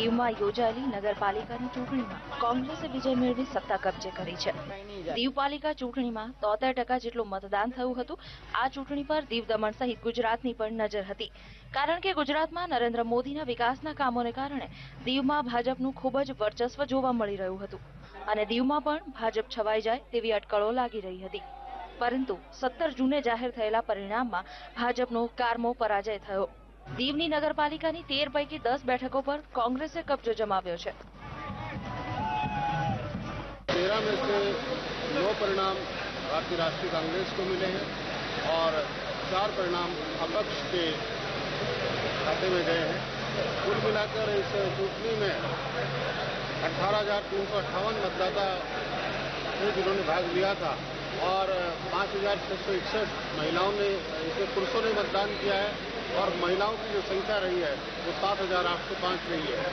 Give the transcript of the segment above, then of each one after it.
દીવમાં યોજાયેલી નગરપાલિકાની ચૂંટણીમાં કોંગ્રેસે વિજય મેળવી સત્તા કબજે કરી છે. દીવ ચૂંટણીમાં તોતેર ટકા જેટલું મતદાન થયું હતું. આ ચૂંટણી પર દીવ દમણ સહિત ગુજરાતની પણ નજર હતી. કારણ કે ગુજરાતમાં નરેન્દ્ર મોદીના વિકાસના કામોને કારણે દીવમાં ભાજપનું ખૂબ જ વર્ચસ્વ જોવા મળી રહ્યું હતું. અને દીવમાં પણ ભાજપ છવાઈ જાય તેવી અટકળો લાગી રહી હતી. પરંતુ સત્તર જૂને જાહેર થયેલા પરિણામમાં ભાજપનો કારમો પરાજય થયો. દીવની નગરપાલિકાની તેર પૈકી દસ બેઠકો પર કોંગ્રેસે કબજો જમાવ્યો છે तेरह में से नौ परिणाम भारतीय राष्ट्रीय कांग्रेस को मिले हैं और चार परिणाम अपक्ष के खाते में गए हैं कुल मिलाकर इस चूंटनी में अठारह हजार तीन सौ अट्ठावन मतदाता थे जिन्होंने भाग लिया था और पाँच हजार छः सौ इकसठ महिलाओं ने इसमें पुरुषों ने मतदान किया है और महिलाओं की जो संख्या रही है वो सात हजार आठ सौ पाँच रही है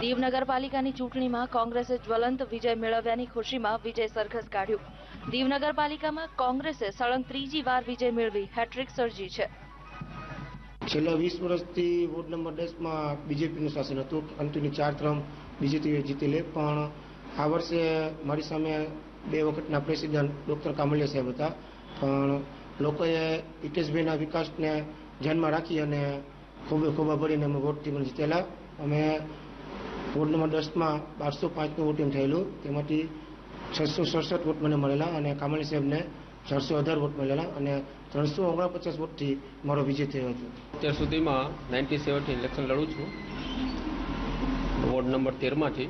દીવ નગરપાલિકાની ચૂંટણીમાં કોંગ્રેસે જ્વલંત વિજય મેળવ્યાની ખુશીમાં વિજય સરઘસ કાઢ્યું દીવ નગરપાલિકામાં કોંગ્રેસે સળંગ ત્રીજી વાર વિજય મેળવી હેટ્રિક સર્જી છે છેલ્લા વીસ વર્ષથી વોર્ડ નંબર દસમાં બીજેપીનું શાસન હતું કન્ટિન્યુ ચાર ટર્મ બીજેપીએ જીતી લે પણ આ વર્ષે મારી સામે બે વખતના પ્રેસિડેન્ટ ડૉક્ટર કામલિયા સાહેબ હતા પણ લોકોએ હિતેશભાઈના વિકાસને ધ્યાનમાં રાખી અને ખૂબ ખૂબ ભરીને અમે વોટથી પણ જીતેલા અમે વોર્ડ નંબર દસમાં બારસો પાંચનું વોટિંગ થયેલું. તેમાંથી છસો સડસઠ વોટ મને મળેલા અને કામણી સાહેબને ચારસો અઢાર વોટ મળેલા અને ત્રણસો ઓગણપચાસ વોટથી મારો વિજય થયો હતો. અત્યાર સુધીમાં નાઇન્ટી સેવનથી ઇલેક્શન લડું છું. વોર્ડ નંબર તેરમાંથી.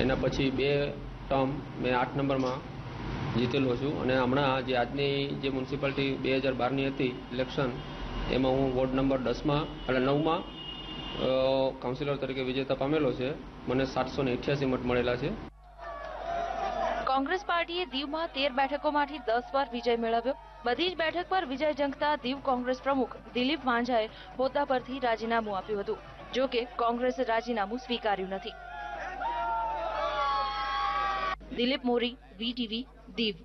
એના પછી બે ટર્મ મેં આઠ નંબરમાં જીતેલો છું અને હમણાં જે આજની જે મ્યુનિસિપાલિટી બે હજાર બારની હતી ઇલેક્શન એમાં હું વોર્ડ નંબર દસમાં એટલે નવમાં કાઉન્સિલર તરીકે વિજેતા પામેલો છે. મને સાતસો ને અઠ્યાસી મત મળેલા છે. કોંગ્રેસ પાર્ટીએ દીવમાં તેર બેઠકોમાંથી દસ વાર વિજય મેળવ્યો. બધી જ બેઠક પર વિજય જંગતા દીવ કોંગ્રેસ પ્રમુખ દિલીપ વાંઝાએ હોદ્દા પરથી રાજીનામું આપ્યું હતું. જો કે કોંગ્રેસે રાજીનામું સ્વીકાર્યું નથી. દિલીપ મોરી વીટીવી દીવ